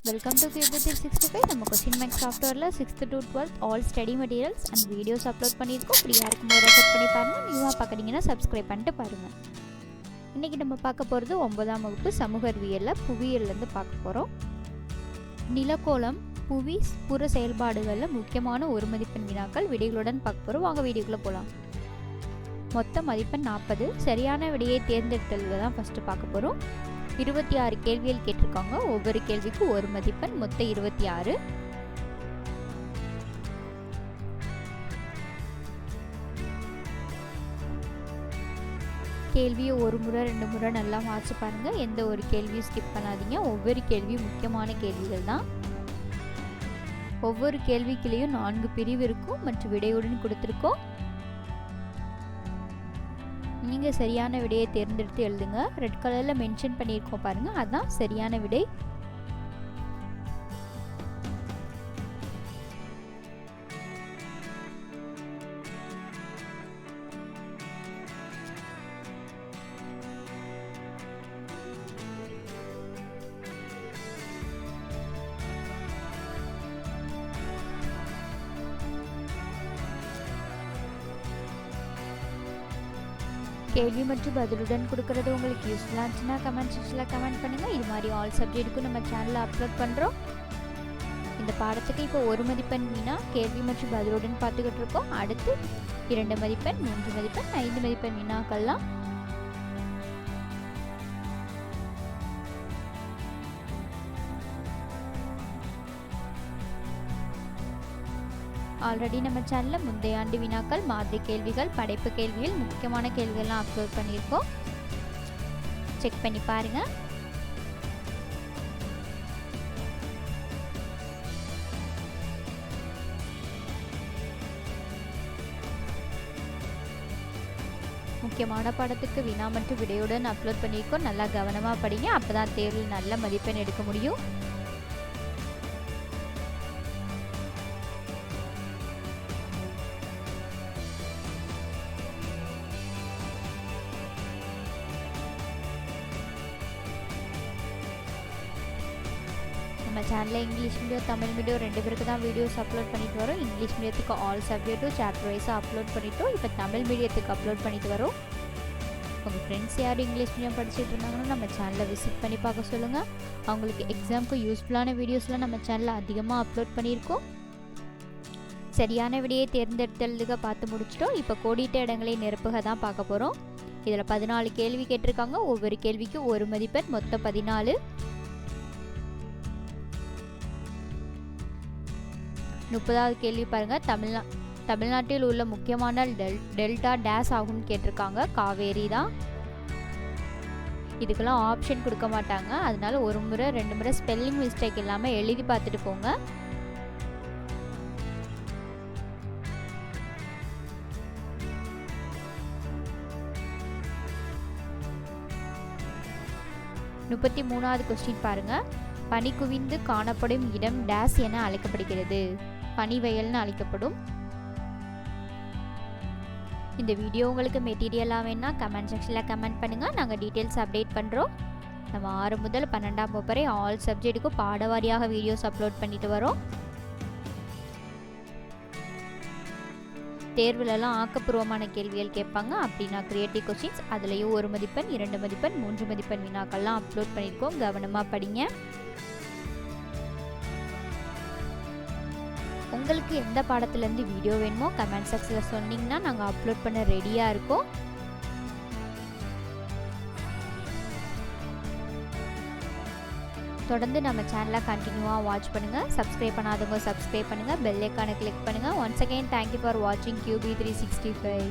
Welcome to Q B sixty five நம்ம கொஷின் மேக்ஸ் சாஃப்ட்வேரில் sixth to twelfth all study materials and videos upload பண்ணியிருக்கோம். ஃப்ரீயாக இருக்கும்போது ரெஃபர் பண்ணி பாருங்கள் நியூவாக பார்க்குறீங்கன்னா சப்ஸ்கிரைப் பண்ணிட்டு பாருங்கள் இன்றைக்கி நம்ம பார்க்க போகிறது ஒன்பதாம் வகுப்பு சமூக அறிவியலில் புவியியல்லேருந்து பார்க்க போகிறோம் நிலக்கோளம் புவி புற செயல்பாடுகளில் முக்கியமான ஒரு மதிப்பெண் வினாக்கள் விடைகளுடன் பார்க்க போகிறோம் வாங்க வீடியோக்குள்ளே போகலாம் மொத்த மதிப்பெண் நாற்பது சரியான விடையை தேர்ந்தெடுத்ததில் தான் ஃபஸ்ட்டு பார்க்க போகிறோம் இருபத்தி ஆறு கேள்விகள் கேட்டிருக்காங்க. ஒவ்வொரு கேள்விக்கும் ஒரு மதிப்பெண் மொத்தம் இருபத்தி ஆறு. கேள்வியை ஒரு முறை ரெண்டு முறை நல்லா மாற்றி பாருங்கள் எந்த ஒரு கேள்வியும் ஸ்கிப் பண்ணாதீங்க. ஒவ்வொரு கேள்வியும் முக்கியமான கேள்விகள் தான். ஒவ்வொரு கேள்விக்குள்ளேயும் நான்கு பிரிவு இருக்கும். மற்றும் விடையுடன் கொடுத்துருக்கோம். நீங்கள் சரியான விடையை தேர்ந்தெடுத்து எழுதுங்க. ரெட் கலரில் மென்ஷன் பண்ணியிருக்கோம் பாருங்கள் அதுதான் சரியான விடை. கேள்வி மற்றும் பதிலுடன் கொடுக்கறது உங்களுக்கு யூஸ்ஃபுல்லாக இருந்துச்சுன்னா கமெண்ட் செக்ஷனில் கமெண்ட் பண்ணுங்கள் இது மாதிரி ஆல் சப்ஜெக்ட்டுக்கும் நம்ம சேனலில் அப்லோட் பண்ணுறோம் இந்த பாடத்துக்கு இப்போ ஒரு மதிப்பெண் வீணா? கேள்வி மற்றும் பதிலுடன் பார்த்துக்கிட்டு இருக்கோம். அடுத்து இரண்டு மதிப்பெண் மூன்று மதிப்பெண் ஐந்து மதிப்பெண் வினாக்கள்லாம் ஆல்ரெடி நம்ம சேனலில் முந்தைய ஆண்டு வினாக்கள் மாதிரி கேள்விகள் படைப்பு கேள்விகள் முக்கியமான கேள்விகள்லாம் அப்லோட் பண்ணியிருக்கோம். செக் பண்ணி பாருங்கள் முக்கியமான படத்துக்கு வினா மற்றும் விடையுடன் அப்லோட் பண்ணியிருக்கோம். நல்லா கவனமாக படிங்க. அப்போ தான் தேர்வில் நல்ல மதிப்பெண் எடுக்க முடியும். நம்ம சேனலில் இங்கிலீஷ் மீடியம் தமிழ் மீடியம் ரெண்டு பேருக்கு தான் வீடியோஸ் அப்லோட் பண்ணிட்டு வரோம். இங்கிலீஷ் மீடியத்துக்கு ஆல் சப்ஜெக்ட்டும் சாப்டர் வைஸாக அப்லோட் பண்ணிட்டோம். இப்போ தமிழ் மீடியத்துக்கு அப்லோட் பண்ணிட்டு வரோம். உங்கள் ஃப்ரெண்ட்ஸ் யாரும் இங்கிலீஷ் மீடியம் படிச்சுட்டு இருந்தாங்கன்னா நம்ம சேனலை விசிட் பண்ணி பார்க்க சொல்லுங்கள் அவங்களுக்கு எக்ஸாமுக்கு யூஸ்ஃபுல்லான வீடியோஸ்லாம் நம்ம சேனலில் அதிகமாக அப்லோட் பண்ணியிருக்கோம். சரியான விடையை தேர்ந்தெடுத்தலுக பார்த்து முடிச்சிட்டோம். இப்போ கோடிட்ட இடங்களை நிரப்புக தான் பார்க்க போகிறோம் இதில் பதினாலு கேள்வி கேட்டிருக்காங்க. ஒவ்வொரு கேள்விக்கும் ஒரு மதிப்பெண் மொத்தம் பதினாலு. முப்பதாவது கேள்வி பாருங்கள் தமிழ்நா தமிழ்நாட்டில் உள்ள முக்கியமான டெல் டெல்டா டேஸ் ஆகும்னு கேட்டிருக்காங்க. காவேரி தான். இதுக்கெல்லாம் ஆப்ஷன் கொடுக்க மாட்டாங்க. அதனால ஒரு முறை ரெண்டு முறை ஸ்பெல்லிங் மிஸ்டேக் இல்லாமல் எழுதி பார்த்துட்டு போங்க. முப்பத்தி மூணாவது கொஸ்டின் பாருங்கள் பனி குவிந்து காணப்படும் இடம் டேஸ் என அழைக்கப்படுகிறது. பனிவயல்னு அழைக்கப்படும். இந்த வீடியோ உங்களுக்கு மெட்டீரியலாக வேணால் கமெண்ட் செக்ஷனில் கமெண்ட் பண்ணுங்கள் நாங்கள் டீட்டெயில்ஸ் அப்டேட் பண்ணுறோம் நம்ம ஆறு முதல் பன்னெண்டாம் வகுப்பறை ஆல் சப்ஜெக்ட்டுக்கும் பாடவாரியாக வீடியோஸ் அப்லோட் பண்ணிட்டு வரோம். தேர்வுலலாம் ஆக்கப்பூர்வமான கேள்விகள் கேட்பாங்க. அப்படின்னா கிரியேட்டிவ் கொஸ்டின்ஸ் அதுலேயும் ஒரு மதிப்பெண் இரண்டு மதிப்பெண் மூன்று மதிப்பெண் வினாக்கள்லாம் அப்லோட் பண்ணியிருக்கோம் கவனமாக படிங்க. உங்களுக்கு எந்த பாடத்துலேருந்து வீடியோ வேணுமோ கமெண்ட் செக்ஷனில் சொன்னீங்கன்னா நாங்கள் அப்லோட் பண்ண ரெடியாக இருக்கோம். தொடர்ந்து நம்ம சேனலை கண்டினியூவாக வாட்ச் பண்ணுங்கள் சப்ஸ்கிரைப் பண்ணாதவங்க சப்ஸ்கிரைப் பண்ணுங்கள் பெல் ஐக்கானை கிளிக் பண்ணுங்கள் once again thank you for வாட்சிங் Q B three sixty five